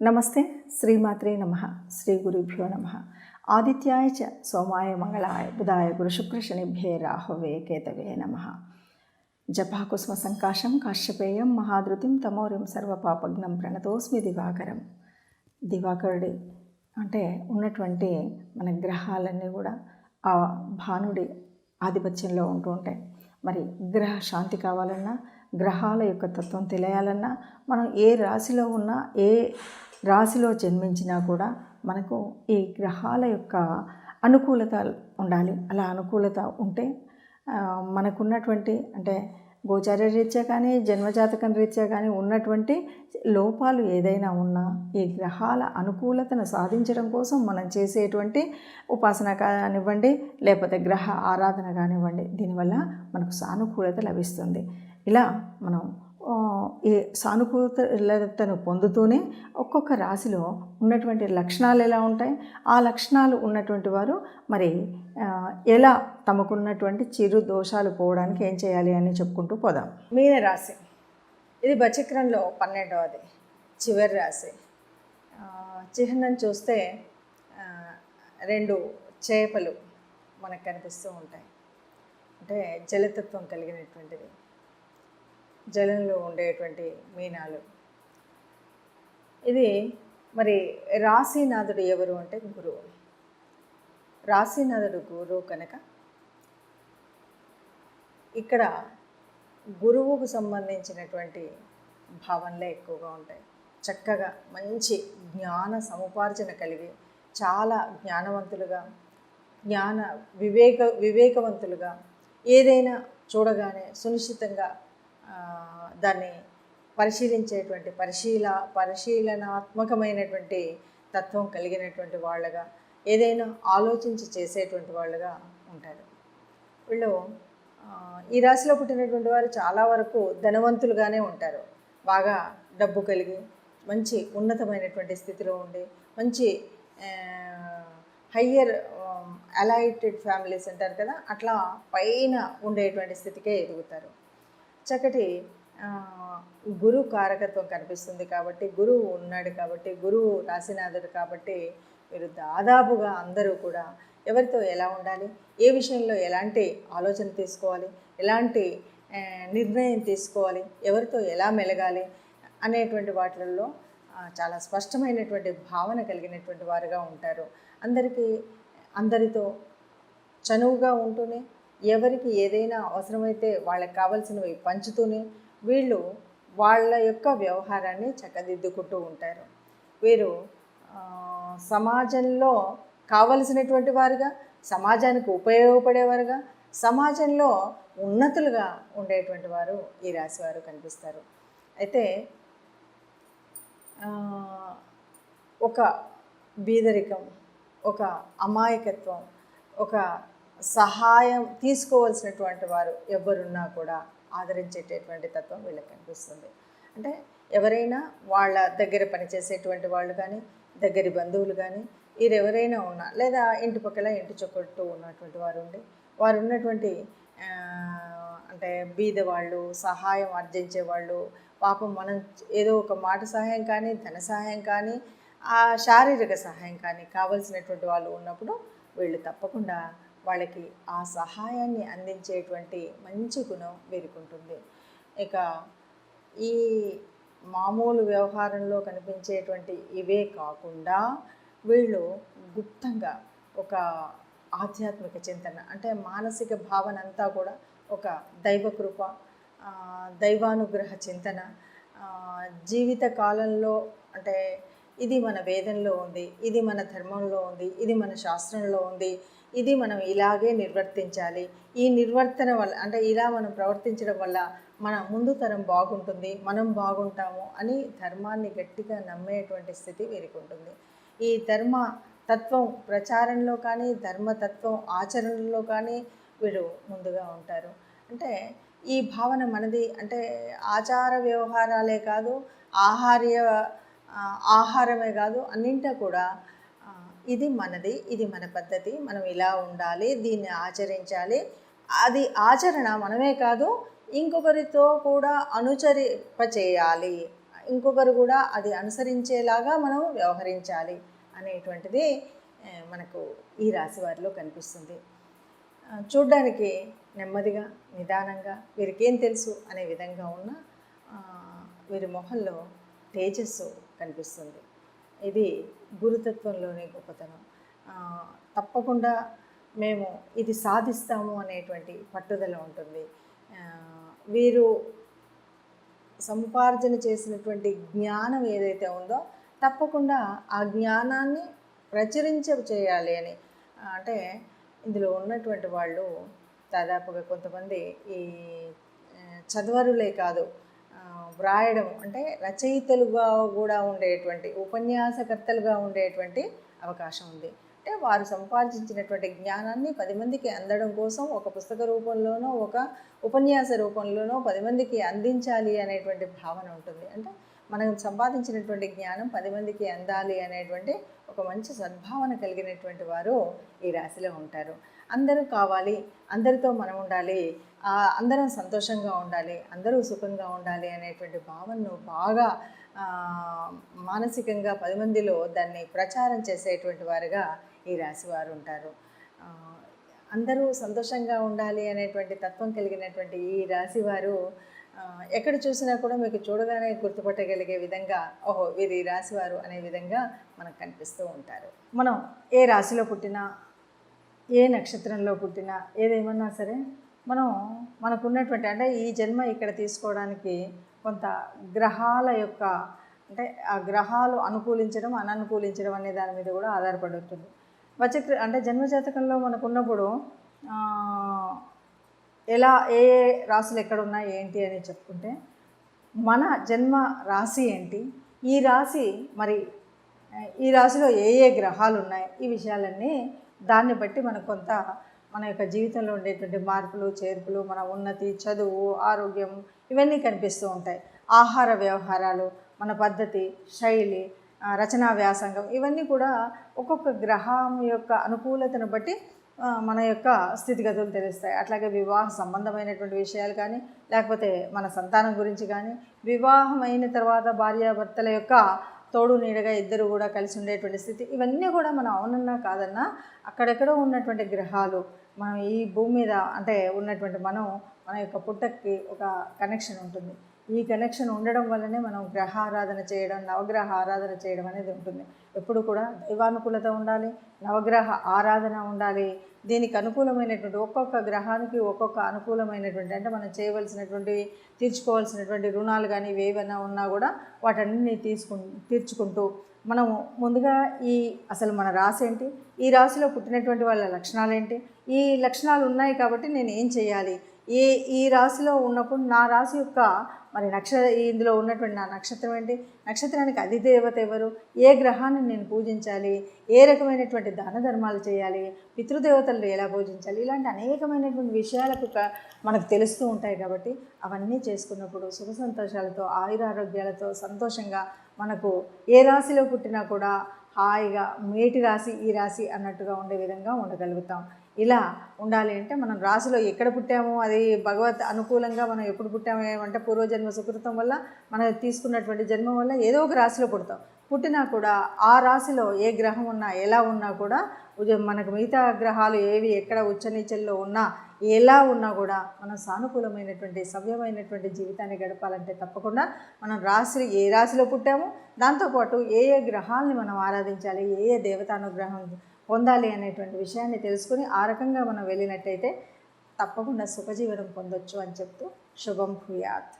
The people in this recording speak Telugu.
నమస్తే శ్రీమాత్రే నమ శ్రీ గురుభ్యో నమ. ఆదిత్యాయ చ సోమాయ మంగళాయ బుధాయ గురుశుక్రశనిభ్యే రాహవే కేతవే నమ. జపాకుస్మ సంకాశం కాశ్యపేయం మహాధృతిం తమోరిం సర్వపాపగ్నం ప్రణతోస్మి దివాకరం. దివాకరుడి అంటే ఉన్నటువంటి మన గ్రహాలన్నీ కూడా ఆ భానుడి ఆధిపత్యంలో ఉంటూ ఉంటాయి. మరి గ్రహ శాంతి కావాలన్నా గ్రహాల యొక్క తత్వం తెలియాలన్నా మనం ఏ రాశిలో ఉన్నా ఏ రాశిలో జన్మించినా కూడా మనకు ఈ గ్రహాల యొక్క అనుకూలత ఉండాలి. అలా అనుకూలత ఉంటే మనకున్నటువంటి అంటే గోచార రీత్యా కానీ జన్మజాతకం రీత్యా కానీ ఉన్నటువంటి లోపాలు ఏదైనా ఉన్నా ఈ గ్రహాల అనుకూలతను సాధించడం కోసం మనం చేసేటువంటి ఉపాసన కానివ్వండి లేకపోతే గ్రహ ఆరాధన కానివ్వండి దీనివల్ల మనకు సానుకూలత లభిస్తుంది. ఇలా మనం ఏ సానుకూలతను పొందుతూనే ఒక్కొక్క రాశిలో ఉన్నటువంటి లక్షణాలు ఎలా ఉంటాయి? ఆ లక్షణాలు ఉన్నటువంటి వారు మరి ఎలా తమకున్నటువంటి చిరు దోషాలు పోవడానికి ఏం చేయాలి అని చెప్పుకుంటూ పోదాం. మీన రాశి ఇది బచక్రంలో పన్నెండవది. చివరి రాశి. చిహ్నం చూస్తే రెండు చేపలు మనకు కనిపిస్తూ ఉంటాయి. అంటే జలతత్వం కలిగినటువంటిది జలంలో ఉండేటువంటి మీనాలు. ఇది మరి రాశీనాథుడు ఎవరు అంటే గురువు. రాశీనాథుడు గురువు కనుక ఇక్కడ గురువుకు సంబంధించినటువంటి భావనలే ఎక్కువగా ఉంటాయి. చక్కగా మంచి జ్ఞాన సముపార్జన కలిగి చాలా జ్ఞానవంతులుగా జ్ఞాన వివేక వివేకవంతులుగా ఏదైనా చూడగానే సునిశ్చితంగా దాన్ని పరిశీలించేటువంటి పరిశీల పరిశీలనాత్మకమైనటువంటి తత్వం కలిగినటువంటి వాళ్ళగా ఏదైనా ఆలోచించి చేసేటువంటి వాళ్ళుగా ఉంటారు. వీళ్ళు ఈ రాశిలో పుట్టినటువంటి వారు చాలా వరకు ధనవంతులుగానే ఉంటారు. బాగా డబ్బు కలిగి మంచి ఉన్నతమైనటువంటి స్థితిలో ఉండి మంచి హయ్యర్ అలైటెడ్ ఫ్యామిలీస్ అంటారు కదా అట్లా పైన ఉండేటువంటి స్థితికే ఎదుగుతారు. చక్కటి గురు కారకత్వం కనిపిస్తుంది కాబట్టి గురువు ఉన్నాడు కాబట్టి గురువు రాసినాథుడు కాబట్టి మీరు దాదాపుగా అందరూ కూడా ఎవరితో ఎలా ఉండాలి? ఏ విషయంలో ఎలాంటి ఆలోచన తీసుకోవాలి? ఎలాంటి నిర్ణయం తీసుకోవాలి? ఎవరితో ఎలా మెలగాలి? అనేటువంటి వాటిల్లో చాలా స్పష్టమైనటువంటి భావన కలిగినటువంటి వారుగా ఉంటారు. అందరికీ అందరితో చనువుగా ఉంటూనే ఎవరికి ఏదైనా అవసరమైతే వాళ్ళకి కావాల్సినవి పంచుతూనే వీళ్ళు వాళ్ళ యొక్క వ్యవహారాన్ని చక్కదిద్దుకుంటూ ఉంటారు. వీరు సమాజంలో కావలసినటువంటి వారుగా సమాజానికి ఉపయోగపడేవారుగా సమాజంలో ఉన్నతులుగా ఉండేటువంటి వారు ఈ రాశి వారు కనిపిస్తారు. అయితే ఒక బీదరికం ఒక అమాయకత్వం ఒక సహాయం తీసుకోవాల్సినటువంటి వారు ఎవరున్నా కూడా ఆదరించేటటువంటి తత్వం వీళ్ళకి కనిపిస్తుంది. అంటే ఎవరైనా వాళ్ళ దగ్గర పనిచేసేటువంటి వాళ్ళు కానీ దగ్గరి బంధువులు కానీ వీరెవరైనా ఉన్నా లేదా ఇంటి పక్కల ఇంటి చుట్టూ ఉన్నటువంటి వారు ఉండి వారు ఉన్నటువంటి అంటే బీద వాళ్ళు సహాయం ఆర్జించే వాళ్ళు పాపం మనం ఏదో ఒక మాట సహాయం కానీ ధన సహాయం కానీ ఆ శారీరక సహాయం కానీ కావలసినటువంటి వాళ్ళు ఉన్నప్పుడు వీళ్ళు తప్పకుండా వాళ్ళకి ఆ సహాయాన్ని అందించేటువంటి మంచి గుణం వీరికి ఇక ఈ మామూలు వ్యవహారంలో కనిపించేటువంటి ఇవే కాకుండా వీళ్ళు గుప్తంగా ఒక ఆధ్యాత్మిక చింతన అంటే మానసిక భావన అంతా కూడా ఒక దైవకృప దైవానుగ్రహ చింతన జీవిత కాలంలో అంటే ఇది మన వేదంలో ఉంది ఇది మన ధర్మంలో ఉంది ఇది మన శాస్త్రంలో ఉంది ఇది మనం ఇలాగే నిర్వర్తించాలి. ఈ నిర్వర్తన వల్ల అంటే ఇలా మనం ప్రవర్తించడం వల్ల మన ముందు తరం బాగుంటుంది మనం బాగుంటాము అని ధర్మాన్ని గట్టిగా నమ్మేటువంటి స్థితి వీరికి ఉంటుంది. ఈ ధర్మ తత్వం ప్రచారంలో కానీ ధర్మతత్వం ఆచరణలో కానీ వీరు ముందుగా ఉంటారు. అంటే ఈ భావన మనది అంటే ఆచార వ్యవహారాలే కాదు ఆహార్య ఆహారమే కాదు అన్నింటా కూడా ఇది మనది ఇది మన పద్ధతి మనం ఇలా ఉండాలి దీన్ని ఆచరించాలి. అది ఆచరణ మనమే కాదు ఇంకొకరితో కూడా అనుచరింప చేయాలి. ఇంకొకరు కూడా అది అనుసరించేలాగా మనం వ్యవహరించాలి అనేటువంటిది మనకు ఈ రాశి వారిలో కనిపిస్తుంది. చూడ్డానికి నెమ్మదిగా నిదానంగా వీరికేం తెలుసు అనే విధంగా ఉన్న వీరి మొహంలో తేజస్సు కనిపిస్తుంది. ఇది గురుతత్వంలోని గొప్పతనం. తప్పకుండా మేము ఇది సాధిస్తాము అనేటువంటి పట్టుదల ఉంటుంది. వీరు సముపార్జన చేసినటువంటి జ్ఞానం ఏదైతే ఉందో తప్పకుండా ఆ జ్ఞానాన్ని ప్రచురించ చేయాలి అని. అంటే ఇందులో ఉన్నటువంటి వాళ్ళు దాదాపుగా కొంతమంది ఈ చదవరులే కాదు. వ్రాయడం అంటే రచయితలుగా కూడా ఉండేటువంటి ఉపన్యాసకర్తలుగా ఉండేటువంటి అవకాశం ఉంది. అంటే వారు సంపాదించినటువంటి జ్ఞానాన్ని పది మందికి అందడం కోసం ఒక పుస్తక రూపంలోనో ఒక ఉపన్యాస రూపంలోనో పది మందికి అందించాలి అనేటువంటి భావన ఉంటుంది. అంటే మనం సంపాదించినటువంటి జ్ఞానం పది మందికి అందాలి అనేటువంటి ఒక మంచి సద్భావన కలిగినటువంటి వారు ఈ రాశిలో ఉంటారు. అందరూ కావాలి అందరితో మనం ఉండాలి అందరం సంతోషంగా ఉండాలి అందరూ సుఖంగా ఉండాలి అనేటువంటి భావనను బాగా మానసికంగా పది మందిలో దాన్ని ప్రచారం చేసేటువంటి వారుగా ఈ రాశి వారు ఉంటారు. అందరూ సంతోషంగా ఉండాలి అనేటువంటి తత్వం కలిగినటువంటి ఈ రాశి వారు ఎక్కడ చూసినా కూడా మీకు చూడగానే గుర్తుపట్టగలిగే విధంగా ఓహో వీరి రాశివారు అనే విధంగా మనకు కనిపిస్తూ ఉంటారు. మనం ఏ రాశిలో పుట్టినా ఏ నక్షత్రంలో పుట్టినా ఏదేమన్నా సరే మనం మనకున్నటువంటి అంటే ఈ జన్మ ఇక్కడ తీసుకోవడానికి కొంత గ్రహాల యొక్క అంటే ఆ గ్రహాలు అనుకూలించడం అననుకూలించడం అనే దాని మీద కూడా ఆధారపడి ఉంటుంది. వచక్ర అంటే జన్మజాతకంలో మనకున్నప్పుడు ఎలా ఏ ఏ రాసులు ఎక్కడ ఉన్నాయి ఏంటి అని చెప్పుకుంటే మన జన్మ రాశి ఏంటి ఈ రాశి మరి ఈ రాశిలో ఏ ఏ గ్రహాలు ఉన్నాయి ఈ విషయాలన్నీ దాన్ని బట్టి మనకు కొంత మన యొక్క జీవితంలో ఉండేటువంటి మార్పులు చేర్పులు మన ఉన్నతి చదువు ఆరోగ్యం ఇవన్నీ కనిపిస్తూ ఉంటాయి. ఆహార వ్యవహారాలు మన పద్ధతి శైలి రచనా వ్యాసంగం ఇవన్నీ కూడా ఒక్కొక్క గ్రహం యొక్క అనుకూలతను బట్టి మన యొక్క స్థితిగతులు తెలుస్తాయి. అట్లాగే వివాహ సంబంధమైనటువంటి విషయాలు కానీ లేకపోతే మన సంతానం గురించి కానీ వివాహమైన తర్వాత భార్యాభర్తల యొక్క తోడు నీడగా ఇద్దరు కూడా కలిసి ఉండేటువంటి స్థితి. ఇవన్నీ కూడా మనం అవునన్నా కాదన్నా అక్కడెక్కడో ఉన్నటువంటి గ్రహాలు మనం ఈ భూమి మీద అంటే ఉన్నటువంటి మనం మన యొక్క పుట్టకి ఒక కనెక్షన్ ఉంటుంది. ఈ కనెక్షన్ ఉండడం వల్లనే మనం గ్రహ ఆరాధన చేయడం నవగ్రహ ఆరాధన చేయడం అనేది ఉంటుంది. ఎప్పుడు కూడా దైవానుకూలత ఉండాలి నవగ్రహ ఆరాధన ఉండాలి. దీనికి అనుకూలమైనటువంటి ఒక్కొక్క గ్రహానికి ఒక్కొక్క అనుకూలమైనటువంటి అంటే మనం చేయవలసినటువంటివి తీర్చుకోవాల్సినటువంటి రుణాలు కానీ ఏవైనా ఉన్నా కూడా వాటన్నిటిని తీసుకు తీర్చుకుంటూ మనము ముందుగా ఈ అసలు మన రాశి ఏంటి? ఈ రాశిలో పుట్టినటువంటి వాళ్ళ లక్షణాలు ఏంటి? ఈ లక్షణాలు ఉన్నాయి కాబట్టి నేను ఏం చేయాలి? ఏ ఈ రాశిలో ఉన్నప్పుడు నా రాశి యొక్క మరి నక్ష ఇందులో ఉన్నటువంటి నా నక్షత్రం ఏంటి? నక్షత్రానికి అధిదేవత ఎవరు? ఏ గ్రహాన్ని నేను పూజించాలి? ఏ రకమైనటువంటి దాన ధర్మాలు చేయాలి? పితృదేవతలను ఎలా పూజించాలి? ఇలాంటి అనేకమైనటువంటి విషయాలకు మనకు తెలుస్తూ ఉంటాయి కాబట్టి అవన్నీ చేసుకున్నప్పుడు సుఖ సంతోషాలతో ఆయురారోగ్యాలతో సంతోషంగా మనకు ఏ రాశిలో పుట్టినా కూడా హాయిగా మేటి రాశి ఈ రాశి అన్నట్టుగా ఉండే విధంగా ఉండగలుగుతాం. ఇలా ఉండాలి అంటే మనం రాశిలో ఎక్కడ పుట్టామో అది భగవత్ అనుకూలంగా మనం ఎప్పుడు పుట్టాము ఏమంటే పూర్వజన్మ సుకృతం వల్ల మనం తీసుకున్నటువంటి జన్మ వల్ల ఏదో ఒక రాశిలో పుడతాం. పుట్టినా కూడా ఆ రాశిలో ఏ గ్రహం ఉన్నా ఎలా ఉన్నా కూడా మనకు మిగతా గ్రహాలు ఏవి ఎక్కడ ఉచ్చనీచల్లో ఉన్నా ఎలా ఉన్నా కూడా మనం సానుకూలమైనటువంటి సవ్యమైనటువంటి జీవితాన్ని గడపాలంటే తప్పకుండా మనం రాశి ఏ రాశిలో పుట్టామో దాంతోపాటు ఏ ఏ గ్రహాలని మనం ఆరాధించాలి ఏ ఏ దేవతానుగ్రహం పొందాలి అనేటువంటి విషయాన్ని తెలుసుకుని ఆ రకంగా మనం వెళ్ళినట్టయితే తప్పకుండా సుఖజీవనం పొందొచ్చు అని చెప్తూ శుభం భూయాత్.